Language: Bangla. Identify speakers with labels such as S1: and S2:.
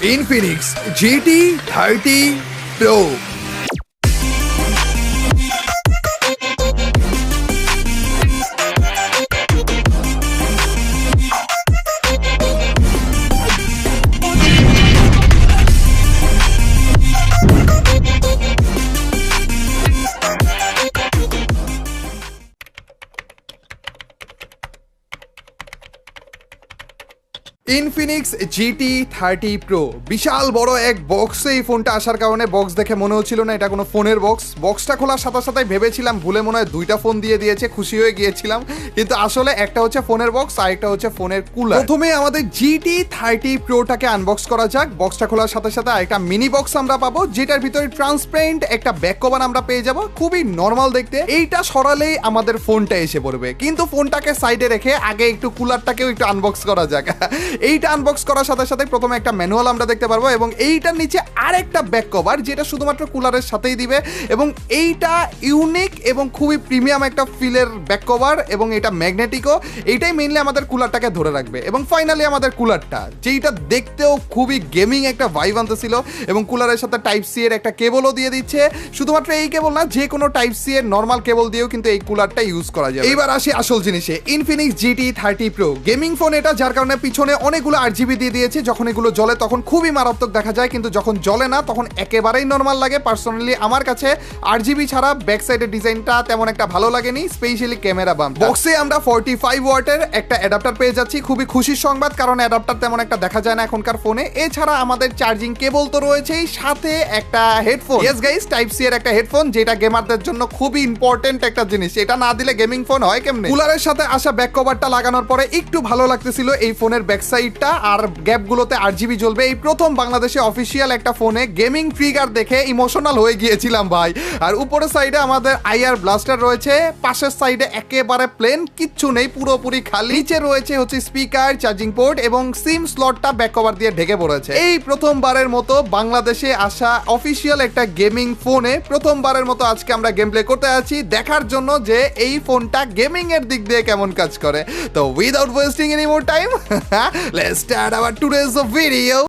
S1: In Phoenix, GT30 Pro. Infinix GT thirty Pro বিশাল বড় এক বক্সে এই ফোনটা আসার কারণে বক্স দেখে মনে হচ্ছিল না, এটা কোনো ফোনের বক্স বক্সটা খোলার সাথে সাথে ভেবেছিলাম, ভুলে মনে হয় দুইটা ফোন দিয়ে দিয়েছে, খুশি হয়ে গিয়েছিলাম। কিন্তু আসলে একটা হচ্ছে ফোনের বক্স আর একটা হচ্ছে ফোনের কুলার প্রথমে আমাদের জিটি থার্টি প্রোটাকে আনবক্স করা যাক। বক্সটা খোলার সাথে সাথে একটা মিনি বক্স আমরা পাবো, যেটার ভিতরে ট্রান্সপারেন্ট একটা ব্যাক কভার আমরা পেয়ে যাব। খুবই নর্মাল দেখতে। এইটা সরালেই আমাদের ফোনটা এসে পড়বে। কিন্তু ফোনটাকে সাইডে রেখে আগে একটু কুলারটাকেও একটু আনবক্স করা যাক। এইটা আনবক্স করার সাথে সাথে প্রথমে একটা ম্যানুয়াল আমরা দেখতে পারব এবং এইটার নিচে আরেকটা ব্যাক কভার যেটা শুধুমাত্র কুলারের সাথেই দিবে এবং এইটা ইউনিক এবং খুবই প্রিমিয়াম একটা ফিলের ব্যাক কভার এবং এটা ম্যাগনেটিকও এইটাই মেইনলি আমাদের কুলারটাকে ধরে রাখবে। এবং ফাইনালি আমাদের কুলারটা যেইটা দেখতেও খুবই গেমিং একটা ভাইব আনতেছিল এবং কুলারের সাথে টাইপ সি এর একটা কেবলও দিয়ে দিচ্ছে। শুধুমাত্র এই কেবল না যে কোনো টাইপ সি এর নর্মাল কেবল দিয়েও কিন্তু এই কুলারটা ইউজ করা যায় এইবার আসি আসল জিনিসে Infinix GT thirty Pro gaming phone এটা যার কারণে পিছনে অনেকগুলো আর জিবি দিয়ে দিয়েছে, যখন এগুলো জ্বলে তখন খুবই মারাত্মক দেখা যায়, কিন্তু যখন জ্বলে না তখন একেবারেই নর্মাল লাগে। পার্সোনালি আমার কাছে আর জিবি ছাড়া ব্যাক সাইডের ডিজাইনটা তেমন একটা ভালো লাগেনি স্পেশালি ক্যামেরা বাম বক্সে আমরা ফর্টি ফাইভ ওয়াটের একটা অ্যাডাপ্টার পেয়ে যাচ্ছি, খুবই খুশির সংবাদ, কারণ অ্যাডাপ্টার তেমন একটা দেখা যায় না এখনকার ফোনে এছাড়া আমাদের চার্জিং কেবল তো রয়েছেই, সাথে একটা headphone yes guys type C এর একটা হেডফোন যেটা গেমারদের জন্য খুবই ইম্পর্টেন্ট একটা জিনিস। এটা না দিলে গেমিং ফোন হয় কেমনে? কুলারের সাথে আসা ব্যাক কভারটা লাগানোর পরে একটু ভালো লাগতেছিল এই ফোনের ব্যাক সাইডটা আর গ্যাপগুলোতে আর জিবি জ্বলবে। এই প্রথম বাংলাদেশে অফিসিয়াল একটা ফোনে গেমিং ট্রিগার দেখে ইমোশনাল হয়ে গিয়েছিলাম ভাই। আর উপরের সাইডে আমাদের আইআর ব্লাস্টার রয়েছে। পাশের সাইডে একেবারে প্লেন কিচ্ছু নেই, পুরোপুরি খালি। নিচে রয়েছে হচ্ছে স্পিকার চার্জিং পোর্ট এবং সিম স্লটটা ব্যাক কভার দিয়ে ঢেকে পড়েছে। এই প্রথমবারের মতো বাংলাদেশে আসা অফিসিয়াল একটা গেমিং ফোনে প্রথমবারের মতো আজকে আমরা গেম প্লে করতে আছি। দেখার জন্য যে এই ফোনটা গেমিং এর দিক দিয়ে কেমন কাজ করে। তো without wasting any more time Let's start our today's video.